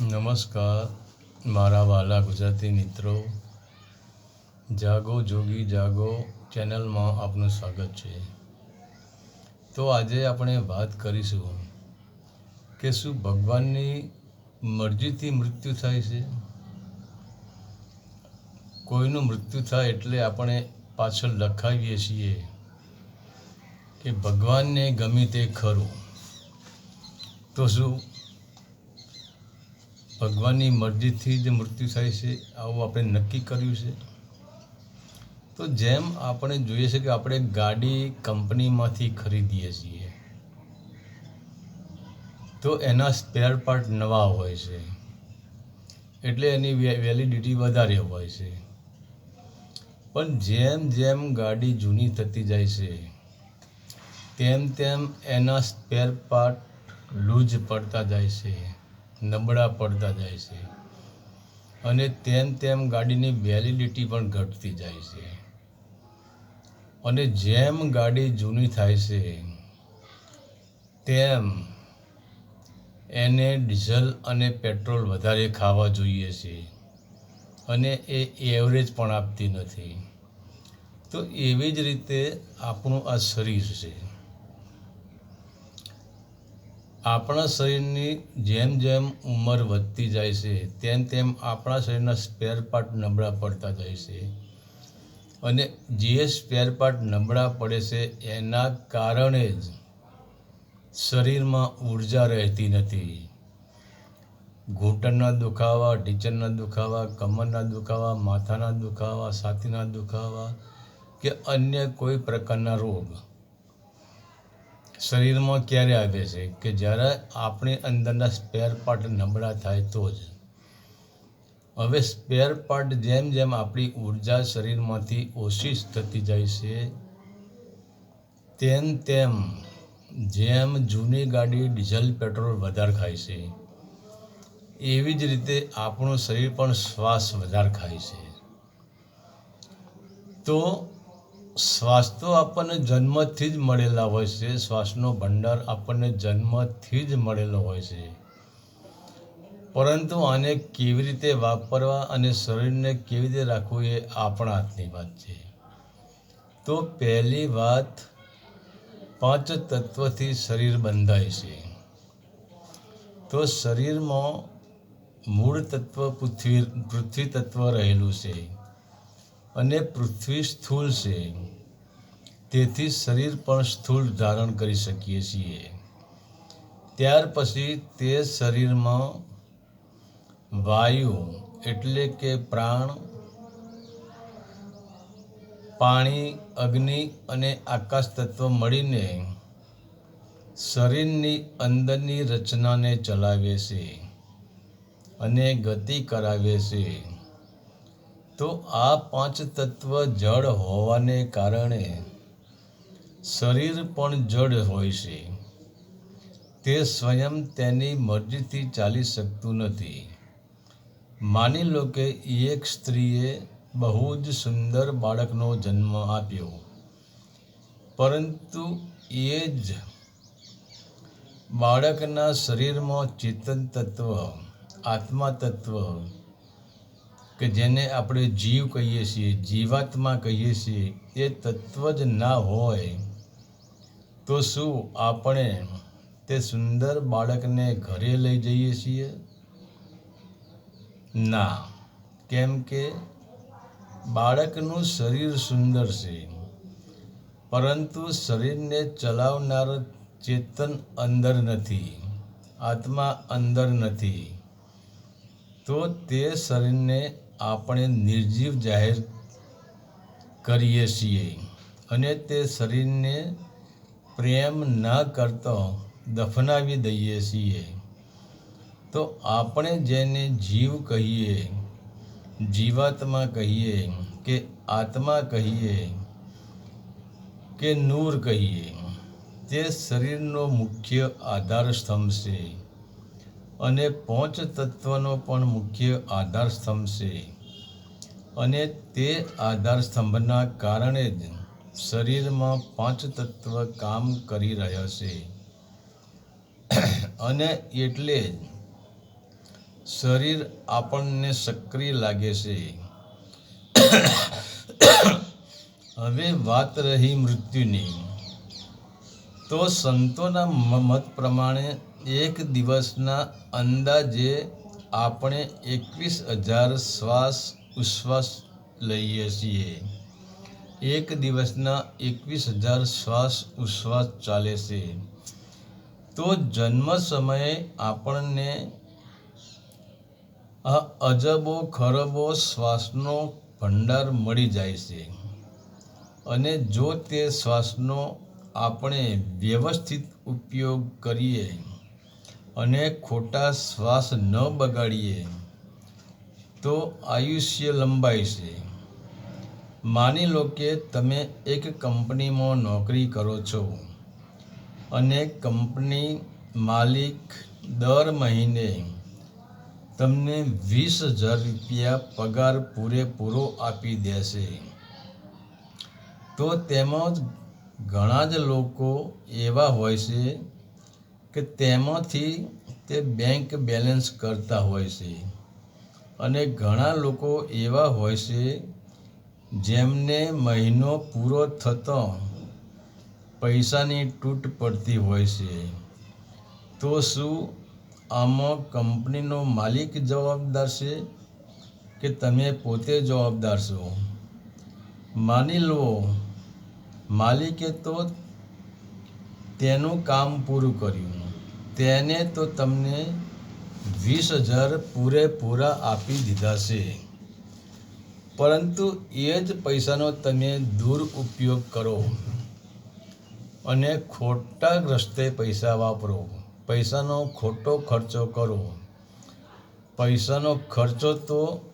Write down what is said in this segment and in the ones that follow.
નમસ્કાર, મારા વાલા ગુજરાતી મિત્રો. જાગો, જોગી, જાગો ચેનલમાં આપનું સ્વાગત છે. તો આજે આપણે વાત કરીશું કે શું ભગવાનની મરજીથી મૃત્યુ થાય છે? કોઈનું મૃત્યુ થાય એટલે આપણે પાછળ લખાવીએ છીએ કે ભગવાનને ગમે તે ખરું. તો શું ભગવાનની મરજીથી જ મૃત્યુ થાય છે, આવું આપણે નક્કી કર્યું છે. તો જેમ આપણે જોઈએ છે કે આપણે ગાડી કંપનીમાંથી ખરીદીએ છીએ, તો એના સ્પેર પાર્ટ નવા હોય છે. એટલે એની વેલિડિટી વધારે હોય છે. પણ જેમ જેમ ગાડી જૂની થતી જાય છે, તેમ તેમ એના સ્પેર પાર્ટ લૂઝ પડતા જાય છે. નબળા પડતા જાય છે. અને તેમ તેમ ગાડીની વેલિડિટી પણ ઘટતી જાય છે. અને જેમ ગાડી જૂની થાય છે, તેમ એને ડીઝલ અને પેટ્રોલ વધારે ખાવા જોઈએ છે. અને એ એવરેજ પણ આપતી નથી. તો એવી જ રીતે આપણું આ શરીર છે. આપણા શરીરની જેમ જેમ ઉંમર વધતી જાય છે, તેમ તેમ આપણા શરીરના સ્પેર પાર્ટ નબળા પડતા જાય છે. અને જે સ્પેર પાર્ટ નબળા પડે છે, એના કારણે જ શરીરમાં ઊર્જા રહેતી નથી. ઘૂંટણના દુખાવા ઢીચણના દુખાવા, કમરના દુખાવા, માથાના દુખાવા, છાતીના દુખાવા કે અન્ય કોઈ પ્રકારના રોગ શરીરમાં ક્યારે આવે છે કે જ્યારે આપણી અંદરના સ્પેર પાર્ટ નબળા થાય તો જ. હવે સ્પેર પાર્ટ જેમ જેમ આપણી ઊર્જા શરીરમાંથી ઓછી થતી જાય છે, તેમ તેમ જેમ જૂની ગાડી ડીઝલ, પેટ્રોલ વધારે ખાય છે, એવી જ રીતે આપણું શરીર પણ શ્વાસ વધારે ખાય છે. તો શ્વાસ તો આપણને જન્મથી જ મળેલા હોય છે. શ્વાસનો ભંડાર આપણને જન્મથી જ મળેલો હોય છે. પરંતુ આને કેવી રીતે વાપરવા અને શરીરને કેવી રીતે રાખવું એ આપણા હાથની વાત છે. તો પહેલી વાત, પાંચ તત્વથી શરીર બંધાય છે. તો શરીરમાં મૂળ તત્વ પૃથ્વી પૃથ્વી તત્વ રહેલું છે. અને પૃથ્વી સ્થૂળ છે. તેથી શરીર પણ સ્થૂળ ધારણ કરી શકીએ છીએ. ત્યાર પછી તે શરીરમાં વાયુ એટલે કે પ્રાણ, પાણી, અગ્નિ અને આકાશ તત્વ મળીને શરીરની અંદરની રચનાને ચલાવે છે અને ગતિ કરાવે છે. તો આ પાંચ તત્વ જળ હોવાને કારણે શરીર પણ જડ હોય છે. તે સ્વયં તેની મરજીથી ચાલી શકતું નથી. માની લો કે એક સ્ત્રીએ બહુ જ સુંદર બાળકનો જન્મ આપ્યો. પરંતુ એ જ બાળકના શરીરમાં ચેતન તત્વ, આત્મા તત્વ કે જેને આપણે જીવ કહીએ છીએ, જીવાત્મા કહીએ છીએ, એ તત્વ જ ના હોય, તો શું આપણે તે સુંદર બાળકને ઘરે લઈ જઈએ છીએ? ના. કેમ કે બાળકનું શરીર સુંદર છે, પરંતુ શરીરને ચલાવનાર ચેતન અંદર નથી, આત્મા અંદર નથી. તો તે શરીરને આપણે નિર્જીવ જાહેર કરીએ છીએ અને તે શરીરને પ્રેમ ન કરતો દફનાવી દઈએ છીએ. તો આપણે જેને જીવ કહીએ, જીવાત્મા કહીએ કે આત્મા કહીએ કે નૂર કહીએ, તે શરીરનો મુખ્ય આધાર સ્તંભ છે. અને પાંચ તત્વનો પણ મુખ્ય આધાર સ્તંભ છે. અને તે આધાર સ્તંભના કારણે જ શરીરમાં પાંચ તત્વ કામ કરી રહ્યા છે. અને એટલે જ શરીર આપણને સક્રિય લાગે છે. હવે વાત રહી મૃત્યુની. તો સંતોના મત પ્રમાણે એક દિવસના અંદાજે આપણે એકવીસ હજાર શ્વાસ ઉશ્વાસ લઈએ છીએ. એક દિવસના એકવીસ હજાર શ્વાસ ઉશ્વાસ ચાલે છે. તો જન્મ સમયે આપણને આ અજબો, ખરબો શ્વાસનો ભંડાર મળી જાય છે. અને જો તે શ્વાસનો આપણે વ્યવસ્થિત ઉપયોગ કરીએ અને ખોટા શ્વાસ ન બગાડીએ, તો આયુષ્ય લંબાય છે. માની લો કે તમે એક કંપનીમાં નોકરી કરો છો અને કંપની માલિક દર મહિને તમને વીસ હજાર રૂપિયા પગાર પૂરેપૂરો આપી દેશે. તો તેમાં ઘણા જ લોકો એવા હોય છે કે તેમાંથી તે બેંક બેલેન્સ કરતા હોય છે. અને ઘણા લોકો એવા હોય છે જેમને મહિનો પૂરો થતો પૈસાની તૂટ પડતી હોય છે. તો શું આમાં કંપનીનો માલિક જવાબદાર છે કે તમે પોતે જવાબદાર છો? માની લો, માલિકે તો તેનું કામ પૂરું કર્યું. તેને તો તમને વીસ હજાર પૂરેપૂરા આપી દીધા છે. પરંતુ એ જ પૈસાનો તમે દુરુપયોગ કરો અને ખોટા રસ્તે પૈસા વાપરો. પૈસાનો ખોટો ખર્ચો કરો. પૈસાનો ખર્ચો તો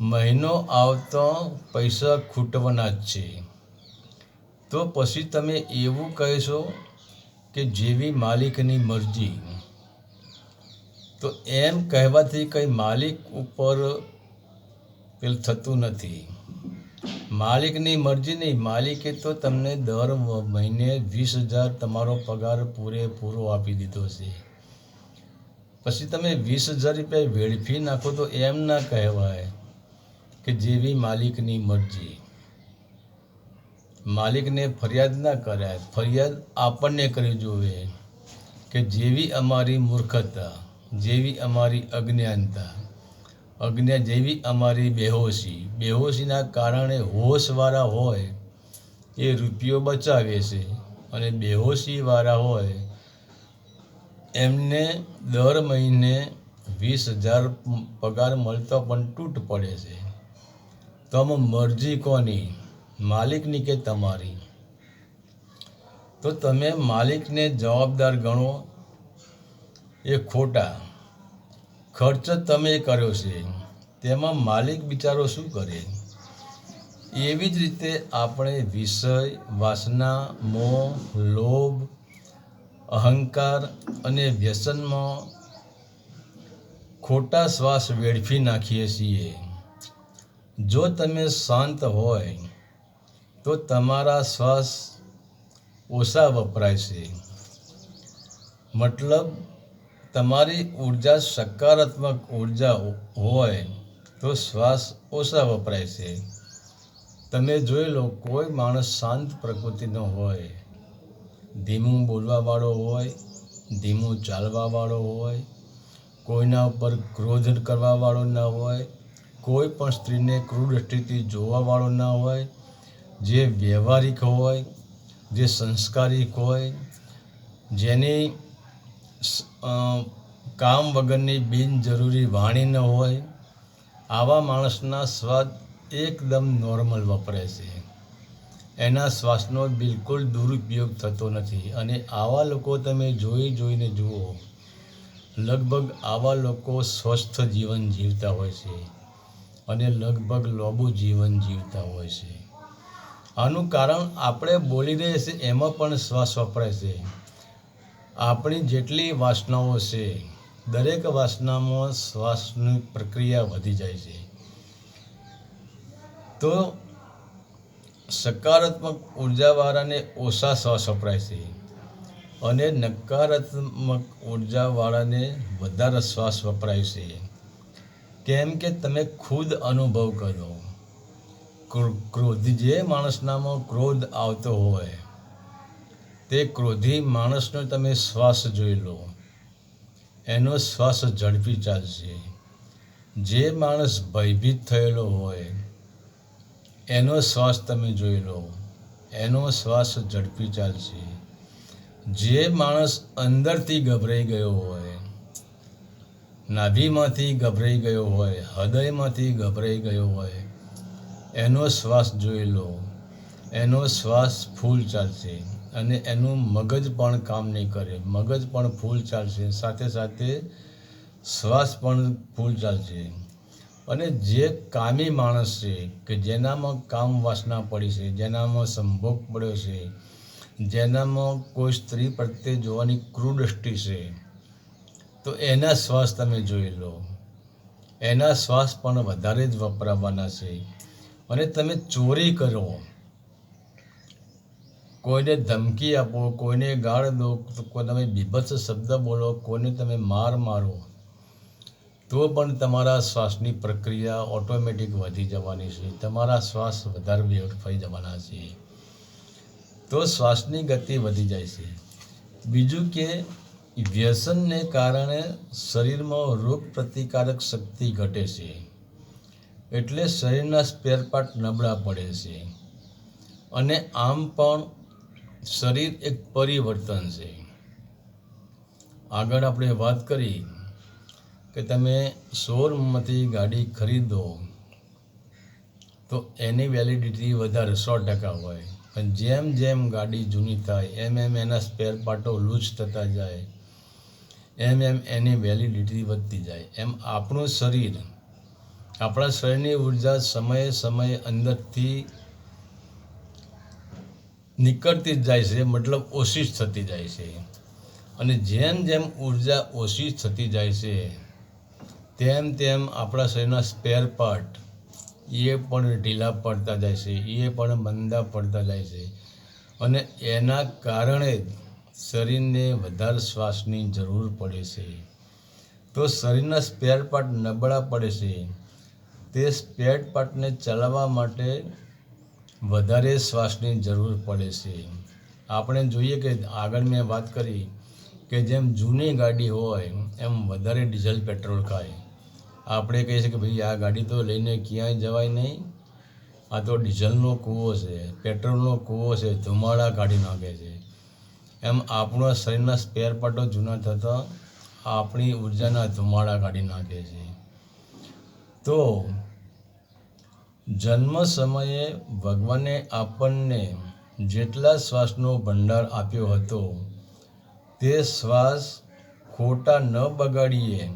મહિનો આવતો પૈસા ખૂટવાના જ છે. તો પછી તમે એવું કહેશો કે જેવી માલિકની મરજી. તો એમ કહેવાથી કંઈ માલિક ઉપર પેલું થતું નથી. માલિકની મરજી નહીં, માલિકે તો તમને દર મહિને વીસ હજાર તમારો પગાર પૂરેપૂરો આપી દીધો છે. પછી તમે વીસ હજાર રૂપિયા વેડફી નાખો તો એમ ના કહેવાય કે જેવી માલિકની મરજી. માલિકને ફરિયાદ ના કરાય. ફરિયાદ આપણને કરવી જોઈએ કે જેવી અમારી મૂર્ખતા, જેવી અમારી અજ્ઞાનતા, અજ્ઞા, જેવી અમારી બેહોશી, બેહોશીના કારણે હોશવાળા હોય એ રૂપિયો બચાવે છે અને બેહોશીવાળા હોય એમને દર મહિને વીસ હજાર પગાર મળતો પણ તૂટ પડે છે. તમ મરજી કોની? માલિકની કે તમારી? તો તમે માલિકને જવાબદાર ગણો, એ ખોટા. ખર્ચ તમે કર્યો છે, તેમાં માલિક બિચારો શું કરે? એવી જ રીતે આપણે વિષય, વાસના, મોહ, લોભ, અહંકાર અને વ્યસનમાં ખોટા શ્વાસ વેડફી નાખીએ છીએ. જો તમે શાંત હોય તો તમારા શ્વાસ ઓછા વપરાય છે. મતલબ, તમારી ઊર્જા સકારાત્મક ઊર્જા હોય તો શ્વાસ ઓછા વપરાય છે. તમે જોઈ લો, કોઈ માણસ શાંત પ્રકૃતિનો હોય, ધીમું બોલવાવાળો હોય, ધીમું ચાલવાવાળો હોય, કોઈના ઉપર ક્રોધ કરવાવાળો ન હોય, કોઈ પણ સ્ત્રીને ક્રૂર દ્રષ્ટિથી જોવાવાળો ન હોય જે વ્યવહારિક હોય, જે સંસ્કારિક હોય, જેની કામ વગરની બિનજરૂરી વાણી ન હોય, આવા માણસના સ્વાદ એકદમ નોર્મલ વપરે છે. એના શ્વાસનો બિલકુલ દુરુપયોગ થતો નથી. અને આવા લોકો તમે જોઈ જોઈને જુઓ, લગભગ આવા લોકો સ્વસ્થ જીવન જીવતા હોય છે અને લગભગ લોબુ જીવન જીવતા હોય છે. આનું કારણ આપણે બોલી રહીએ છીએ, એમાં પણ શ્વાસ વપરાય છે. આપણી જેટલી વાસનાઓ છે, દરેક વાસનામાં શ્વાસની પ્રક્રિયા વધી જાય છે. તો સકારાત્મક ઉર્જાવાળાને ઓછા શ્વાસ વપરાય છે અને નકારાત્મક ઉર્જાવાળાને વધારે શ્વાસ વપરાય છે. કેમ કે તમે ખુદ અનુભવ કરો. ક્રોધ જે માણસનામાં ક્રોધ આવતો હોય, તે ક્રોધી માણસનો તમે શ્વાસ જોઈ લો. એનો શ્વાસ ઝડપી ચાલશે. જે માણસ ભયભીત થયેલો હોય, એનો શ્વાસ તમે જોઈ લો. એનો શ્વાસ ઝડપી ચાલશે. જે માણસ અંદરથી ગભરાઈ ગયો હોય, નાભીમાંથી ગભરાઈ ગયો હોય, હૃદયમાંથી ગભરાઈ ગયો હોય એનો શ્વાસ જોઈ લો. એનો શ્વાસ ફૂલ ચાલશે અને એનું મગજ પણ કામ નહીં કરે. મગજ પણ ફૂલ ચાલશે. સાથે સાથે શ્વાસ પણ ફૂલ ચાલશે. અને જે કામી માણસ છે કે જેનામાં કામ વાસના પડી છે, જેનામાં સંભોગ પડ્યો છે, જેનામાં કોઈ સ્ત્રી પ્રત્યે જોવાની ક્રૂરદૃષ્ટિ છે, તો એના શ્વાસ તમે જોઈ લો. એના શ્વાસ પણ વધારે જ વપરાવાના છે. અને તમે ચોરી કરો. કોઈને ધમકી આપો, કોઈને ગાળ દો કોઈ તમે બીભત્સ શબ્દ બોલો, કોઈને તમે માર મારો, તો પણ તમારા શ્વાસની પ્રક્રિયા ઓટોમેટિક વધી જવાની છે. તમારા શ્વાસ વધારે વેડફાઈ જવાના છે. તો શ્વાસની ગતિ વધી જાય છે. બીજું કે, વ્યસનને કારણે શરીરમાં રોગ પ્રતિકારક શક્તિ ઘટે છે. એટલે શરીરના સ્પેર પાર્ટ નબળા પડે છે. અને આમ પણ શરીર એક પરિવર્તન છે. આગળ આપણે વાત કરી કે તમે શોરૂમમાંથી ગાડી ખરીદો, તો એની વેલિડિટી વધારે સો ટકા હોય. પણ જેમ જેમ ગાડી જૂની થાય, એમ એમ એના સ્પેર પાર્ટો લૂઝ થતા જાય, એમ એમ એની વેલિડિટી વધતી જાય. એમ આપણું શરીર આપણા શરીરની ઊર્જા સમયે સમયે અંદરથી નીકળતી જ જાય છે, મતલબ ઓછી થતી જાય છે. અને જેમ જેમ ઊર્જા ઓછી થતી જાય છે, તેમ તેમ આપણા શરીરના સ્પેર પાર્ટ એ પણ ઢીલા પડતા જાય છે, એ પણ મંદા પડતા જાય છે. અને એના કારણે જ શરીરને વધારે શ્વાસની જરૂર પડે છે. તો શરીરના સ્પેર પાર્ટ નબળા પડે છે. તે સ્પેર પાર્ટને ચલાવવા માટે વધારે શ્વાસની જરૂર પડે છે. આપણે જોઈએ કે આગળ મેં વાત કરી કે જેમ જૂની ગાડી હોય, એમ વધારે ડીઝલ પેટ્રોલ ખાય. આપણે કહીએ છીએ કે ભાઈ આ ગાડી તો લઈને ક્યાંય જવાય નહીં. આ તો ડીઝલનો કૂવો છે, પેટ્રોલનો કૂવો છે, ધુમાડા કાઢી નાખે છે. એમ આપણા શરીરના સ્પેર પાર્ટો જૂના થતાં આપણી ઉર્જાના ધુમાડા કાઢી નાખે છે. તો જન્મ સમયે ભગવાને આપણને જેટલા શ્વાસનો ભંડાર આપ્યો હતો, તે શ્વાસ ખોટા ન બગાડીએ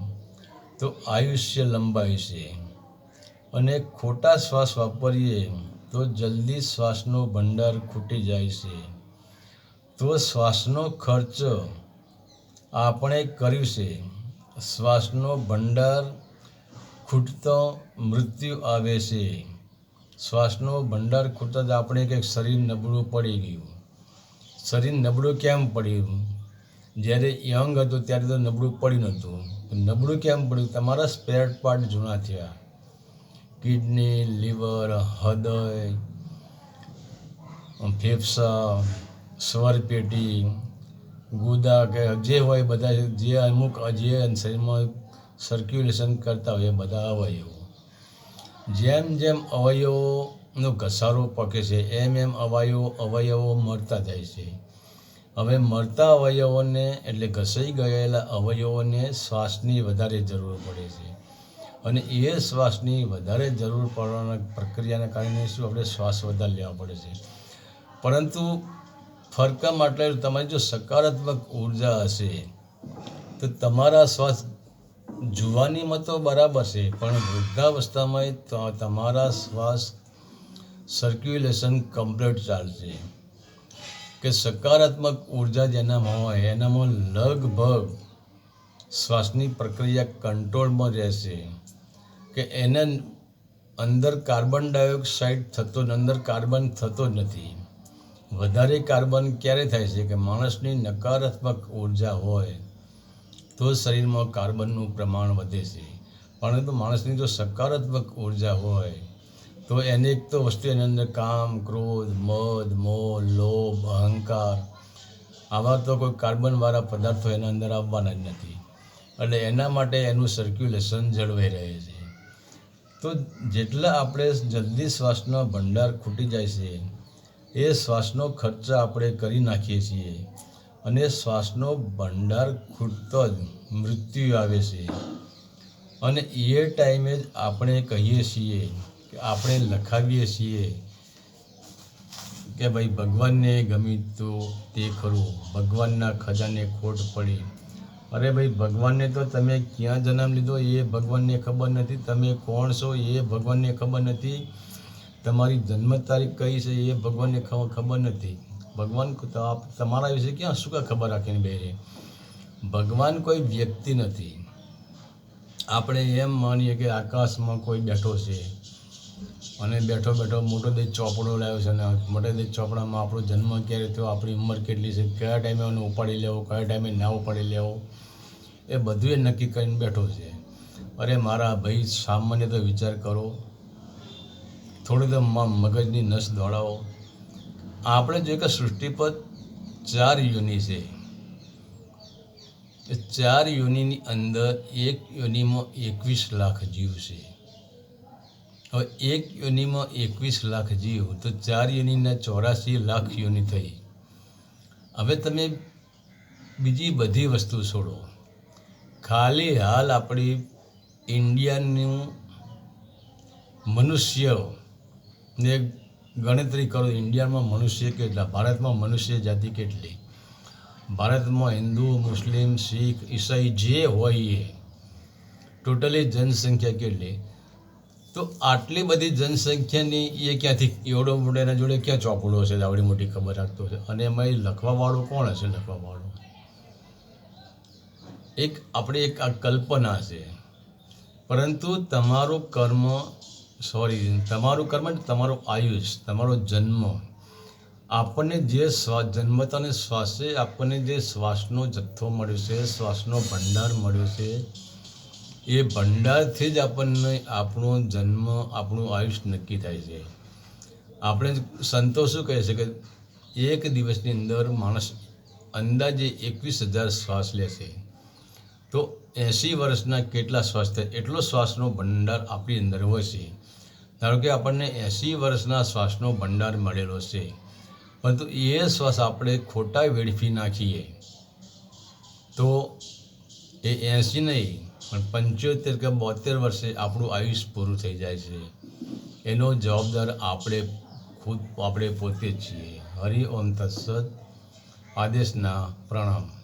તો આયુષ્ય લંબાય છે. અને ખોટા શ્વાસ વાપરીએ તો જલ્દી શ્વાસનો ભંડાર ખૂટી જાય છે. તો શ્વાસનો ખર્ચ આપણે કર્યું છે. શ્વાસનો ભંડાર ખૂટતો મૃત્યુ આવે છે. શ્વાસનો ભંડાર ખૂટતા જ આપણે કંઈક શરીર નબળું પડી ગયું. શરીર નબળું કેમ પડ્યું? જ્યારે યંગ હતું ત્યારે તો નબળું પડ્યું નહોતું. નબળું કેમ પડ્યું? તમારા સ્પેર પાર્ટ જૂના થયા. કિડની, લીવર, હૃદય, ફેફસા સ્વરપેટી ગુદા કે જે હોય બધા, જે અમુક, જે શરીરમાં સર્ક્યુલેશન કરતા હોય એ બધા અવયવો જેમ જેમ અવયવોનો ઘસારો પકે છે, એમ એમ અવયવો અવયવો મરતા જાય છે. હવે મરતા અવયવોને, એટલે ઘસાઈ ગયેલા અવયવોને શ્વાસની વધારે જરૂર પડે છે. અને એ શ્વાસની વધારે જરૂર પડવાના પ્રક્રિયાના કારણે શું આપણે શ્વાસ વધારે લેવા પડે છે. પરંતુ ફરકા માટે તમારી જો સકારાત્મક ઊર્જા હશે, તો તમારા શ્વાસ જુવાનીમાં તો બરાબર છે, પણ વૃદ્ધાવસ્થામાં તમારા શ્વાસ સર્ક્યુલેશન કમ્પ્લીટ ચાલશે. કે સકારાત્મક ઊર્જા જેનામાં હોય, એનામાં લગભગ શ્વાસની પ્રક્રિયા કંટ્રોલમાં રહેશે. કે એને અંદર કાર્બન ડાયોક્સાઇડ થતો અંદર કાર્બન થતો જ નથી. વધારે કાર્બન ક્યારે થાય છે? કે માણસની નકારાત્મક ઊર્જા હોય તો શરીરમાં કાર્બનનું પ્રમાણ વધે છે. પરંતુ માણસની જો સકારાત્મક ઊર્જા હોય, તો એને એક તો વસ્તુ એની અંદર કામ, ક્રોધ, મદ, મોહ, લોભ, અહંકાર આવા તો કોઈ કાર્બનવાળા પદાર્થો એના અંદર આવવાના જ નથી. એટલે એના માટે એનું સર્ક્યુલેશન જળવાઈ રહે છે. તો જેટલા આપણે જલ્દી શ્વાસનો ભંડાર ખૂટી જાય છે, એ શ્વાસનો ખર્ચ આપણે કરી નાખીએ છીએ. અને શ્વાસનો ભંડાર ખૂટતો જ મૃત્યુ આવે છે. અને એ ટાઈમે જ આપણે કહીએ છીએ કે આપણે લખાવીએ છીએ કે ભાઈ ભગવાનને ગમી તો તે ખરું, ભગવાનના ખજાને ખોટ પડી. અરે ભાઈ ભગવાનને તો તમે ક્યાં જન્મ લીધો એ ભગવાનને ખબર નથી, તમે કોણ છો એ ભગવાનને ખબર નથી. તમારી જન્મ તારીખ કઈ છે એ ભગવાનને ખબર નથી. ભગવાન તમારા વિશે ક્યાં શું કાંઈ ખબર રાખીને બેરે ભગવાન કોઈ વ્યક્તિ નથી. આપણે એમ માનીએ કે આકાશમાં કોઈ બેઠો છે અને બેઠો બેઠો મોટો દેશ ચોપડો લાવ્યો છે અને મોટો દેશ ચોપડામાં આપણો જન્મ ક્યારે થયો, આપણી ઉંમર કેટલી છે, કયા ટાઈમે એને ઉપાડી લેવો, કયા ટાઈમે ના ઉપાડી લેવો, એ બધું એ નક્કી કરીને બેઠો છે. અરે મારા ભાઈ, સામાન્ય તો વિચાર કરો, થોડી તો મગજની નસ દોડાવો. આપણે જોઈએ કે સૃષ્ટિ પર ચાર યોનિ છે. એ ચાર યોનિની અંદર એક યોનિમાં એકવીસ લાખ જીવ છે. હવે એક યોનિમાં એકવીસ લાખ જીવ, તો ચાર યોનિના ચોરાસી લાખ યોનિ થઈ. હવે તમે બીજી બધી વસ્તુ છોડો. ખાલી હાલ આપણી ઇન્ડિયાનું મનુષ્ય ને ગણતરી કરો, ઇન્ડિયામાં મનુષ્ય કેટલા, ભારતમાં મનુષ્ય જાતિ કેટલી? ભારતમાં હિન્દુ, મુસ્લિમ, શીખ, ઈસાઈ જે હોય એ, ટોટલી જનસંખ્યા કેટલી? તો આટલી બધી જનસંખ્યાની એ ક્યાંથી, એવડો મોટો એના જોડે ક્યાં ચોપડો છે આવડી મોટી ખબર રાખતો છે અને એમાં એ લખવાવાળો કોણ હશે? લખવાવાળો. એક, આપણે એક આ કલ્પના છે. પરંતુ તમારું કર્મ સોરી, તમારું કર્મ તમારો આયુષ, તમારો જન્મ. આપણને જે શ્વાસ જન્મતાને શ્વાસે, આપણને જે શ્વાસનો જથ્થો મળ્યો છે, શ્વાસનો ભંડાર મળ્યો છે, એ ભંડારથી જ આપણને આપણો જન્મ, આપણું આયુષ નક્કી થાય છે. આપણે સંતો શું કહે છે કે એક દિવસની અંદર માણસ અંદાજે એકવીસ હજાર શ્વાસ લે છે. તો એંસી વર્ષના કેટલા શ્વાસ થાય? એટલો શ્વાસનો ભંડાર આપણી અંદર હોય છે. ધારો કે આપણને એંસી વર્ષના શ્વાસનો ભંડાર મળેલો છે, પરંતુ એ શ્વાસ આપણે ખોટા વેડફી નાખીએ, તો એ એંસી નહીં, પણ પંચોતેર કે બોતેર વર્ષે આપણું આયુષ પૂરું થઈ જાય છે. એનો જવાબદાર આપણે ખુદ, આપણે પોતે જ છીએ. હરિ ઓમ તત્સદ આદેશના પ્રણામ.